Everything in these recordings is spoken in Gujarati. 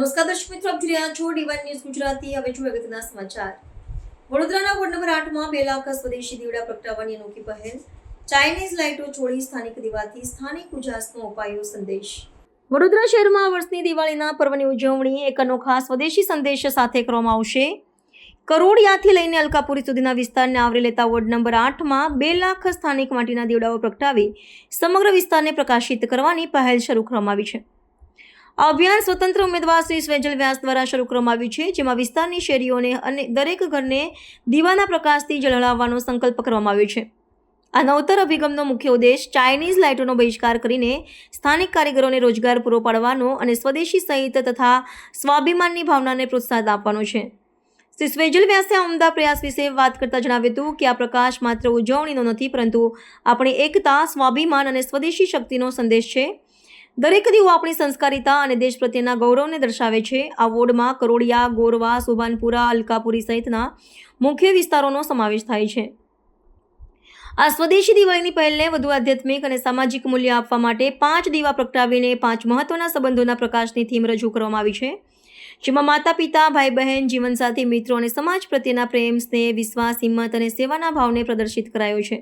નમસ્કાર દર્શક મિત્રો, આપ જોઈ રહ્યા છો ડીવાન ન્યૂઝ ગુજરાતી. હવે જોઈએ અગત્યના સમાચાર. વડોદરાના વોર્ડ નંબર આઠમાં બે લાખ સ્વદેશી દીવડા પ્રગટાવવાની અનોખી પહેલ. ચાઇનીઝ લાઇટો છોડી સ્થાનિક દીવાથી સ્થાનિક ઉજાસનો અપાયો સંદેશ. વડોદરા શહેરમાં આ વર્ષની દિવાળીના પર્વની ઉજવણી એક અનોખા સ્વદેશી સંદેશ સાથે કરવામાં આવશે. કરોડિયાથી લઈને અલકાપુરી સુધીના વિસ્તારને આવરી લેતા વોર્ડ નંબર આઠમાં બે લાખ સ્થાનિક માટીના દીવડાઓ પ્રગટાવી સમગ્ર વિસ્તારને પ્રકાશિત કરવાની પહેલ શરૂ કરવામાં આવી છે. આ અભિયાન સ્વતંત્ર ઉમેદવાર શ્રી સ્વેજલ વ્યાસ દ્વારા શરૂ કરવામાં આવ્યું છે, જેમાં વિસ્તારની શેરીઓને અને દરેક ઘરને દીવાના પ્રકાશથી ઝળહળાવવાનો સંકલ્પ કરવામાં આવ્યો છે. આ નવતર અભિગમનો મુખ્ય ઉદ્દેશ ચાઇનીઝ લાઇટોનો બહિષ્કાર કરીને સ્થાનિક કારીગરોને રોજગાર પૂરો પાડવાનો અને સ્વદેશી સહિત તથા સ્વાભિમાનની ભાવનાને પ્રોત્સાહન આપવાનો છે. શ્રી સ્વેજલ વ્યાસે ઉમદા પ્રયાસ વિશે વાત કરતા જણાવ્યું હતું કે આ પ્રકાશ માત્ર ઉજવણીનો નથી, પરંતુ આપણી એકતા, સ્વાભિમાન અને સ્વદેશી શક્તિનો સંદેશ છે. દરેક દીવો આપણી સંસ્કારિતા અને દેશ પ્રત્યેના ગૌરવને દર્શાવે છે. આ વોર્ડમાં કરોડિયા, ગોરવા, સુભાનપુરા, અલકાપુરી સહિતના મુખ્ય વિસ્તારોનો સમાવેશ થાય છે. આ સ્વદેશી દિવાળીની પહેલને વધુ આધ્યાત્મિક અને સામાજિક મૂલ્ય આપવા માટે પાંચ દીવા પ્રગટાવીને પાંચ મહત્વના સંબંધોના પ્રકાશની થીમ રજૂ કરવામાં આવી છે. જેમાં માતા પિતા ભાઈ બહેન જીવનસાથી મિત્રો અને સમાજ પ્રત્યેના પ્રેમ, સ્નેહ, વિશ્વાસ, હિંમત અને સેવાના ભાવને પ્રદર્શિત કરાયો છે.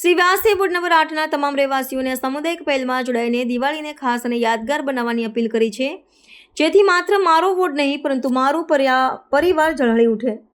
શ્રી વ્યાસે વોર્ડ નંબર આઠના તમામ રહેવાસીઓને સામુદાયિક પહેલમાં જોડાઈને દિવાળીને ખાસ અને યાદગાર બનાવવાની અપીલ કરી છે. જેથી માત્ર મારો વોર્ડ નહીં, પરંતુ મારું પરિવાર ઝળહળી ઉઠે.